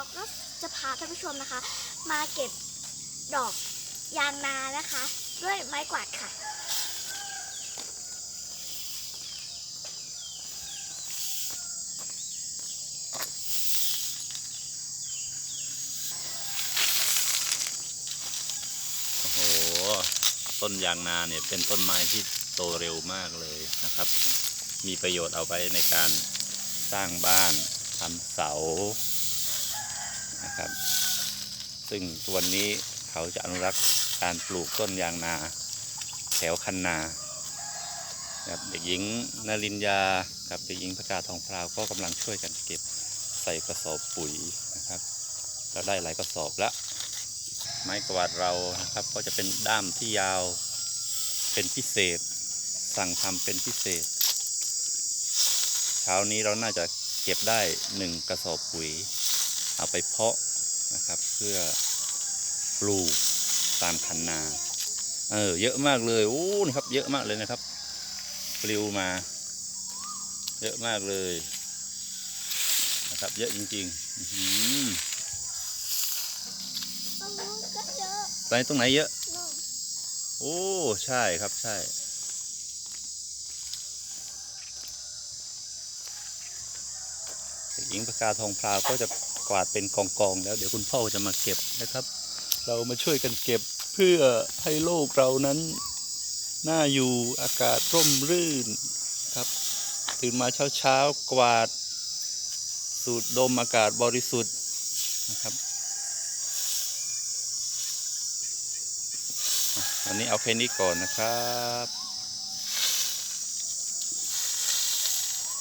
เราก็จะพาท่านผู้ชมนะคะ มาเก็บดอกยางนานะคะ ด้วยไม้กวาดค่ะ โอ้โห ต้นยางนาเนี่ยเป็นต้นไม้ที่โตเร็วมากเลยนะครับ มีประโยชน์เอาไว้ในการสร้างบ้านทำเสา นะครับ ซึ่งตัวนนี้เขาจะอนุรักษ์การปลูกต้นยางนา แถวคันนาครับเด็กหญิงนรินยากับเด็กหญิงพกาทองพราวก็กำลังช่วยกันเก็บใส่กระสอบปุ๋ยนะครับเราได้หลายกระสอบแล้วไม้กวาดเรานะครับก็จะเป็นด้ามที่ยาวเป็นพิเศษ สั่งทำเป็นพิเศษ เช้านี้เราน่าจะเก็บได้หนึ่งกระสอบปุ๋ย เอาไปเพาะนะครับเพื่อปลูกตามคันนา เออเยอะมากเลยโอ้นี่ครับ เยอะมากเลยนะครับปลิวมา เยอะมากเลยนะครับ เยอะจริงๆอื้อหือตรงนู้นเยอะไปตรงไหนเยอะ โอ้ใช่ครับใช่หญิงประกาทองพราวก็จะ วาดเป็นกองกองๆแล้วเดี๋ยวคุณพ่อจะมาเก็บนะครับ เรามาช่วยกันเก็บเพื่อให้โลกเรานั้นน่าอยู่อากาศร่มรื่นครับ ตื่นมาเช้าๆกวาด สูดดมอากาศบริสุทธิ์นะครับวันนี้เอาแค่นี้ก่อนนะครับ